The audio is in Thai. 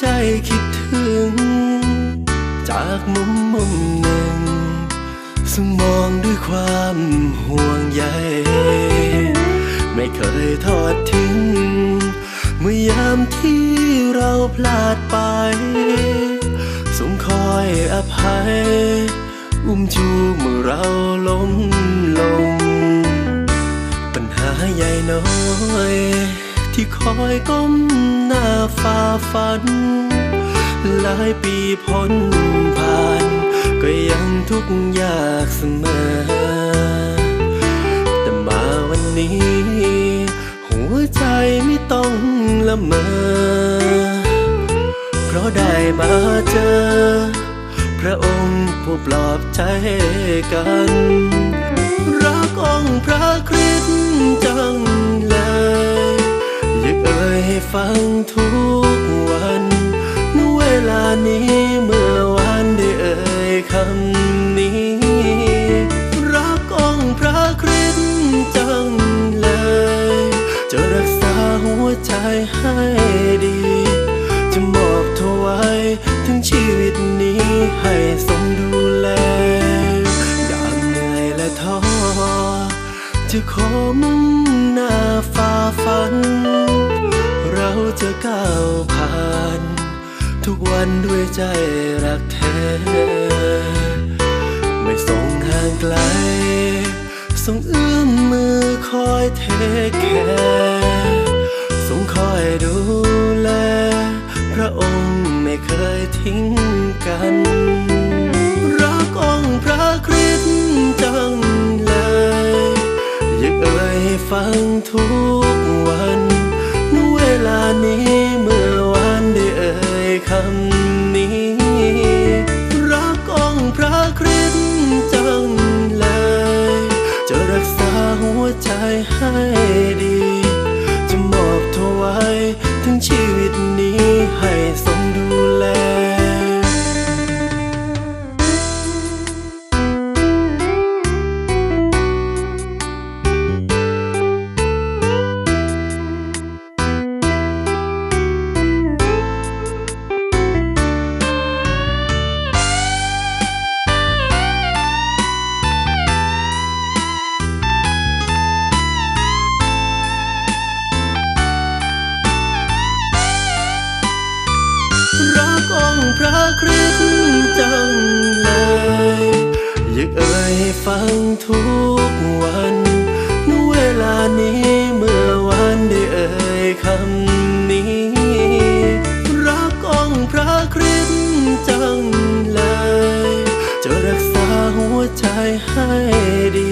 ใจคิดถึง จากมุมมุมหนึ่ง ซึ่งมองด้วยความห่วงใยไม่เคยทอดทิ้ง เมื่อยามที่เราพลาดไปทรงคอยอภัย อุ้มชูเมื่อเราล้มลง ปัญหาใหญ่น้อย ที่คอยก้มหน้าฝ่าฟัน หลายปีพ้นผ่าน ก็ยังทุกข์ยากเสมอ แต่มาวันนี้ หัวใจไม่ต้องละเมอ เพราะได้มาเจอ พระองค์ผู้ปลอบใจกัน รักองค์านี้เมื่อวานได้เอ่ยคำนี้ รักองค์พระคริสต์จังเลย จะรักษาหัวใจให้ดี จะมอบถวายถึงชีวิตนี้ให้ทรงดูแลอย่างเหนื่อยและท้อจะขอมุ่งหน้าฝ่าฟัน เราจะก้าวผ่าน ทุกวันด้วยใจรักแท้ ไม่ส่งห่างไกล ส่งเอื้อมมือคอยเทแคร์ส่งคอยดูแล พระองค์ไม่เคยทิ้งกันรักองค์พระคริสต์จังเลย อยากเอ่ยฟังทุก ครึกจังเลยยึกเอ่ยฟังทุกวันนเวลานี้เมื่อวันได้เอ่ยคำนี้ รักองพระคริสต์จังเลย จะรักษาหัวใจให้ดี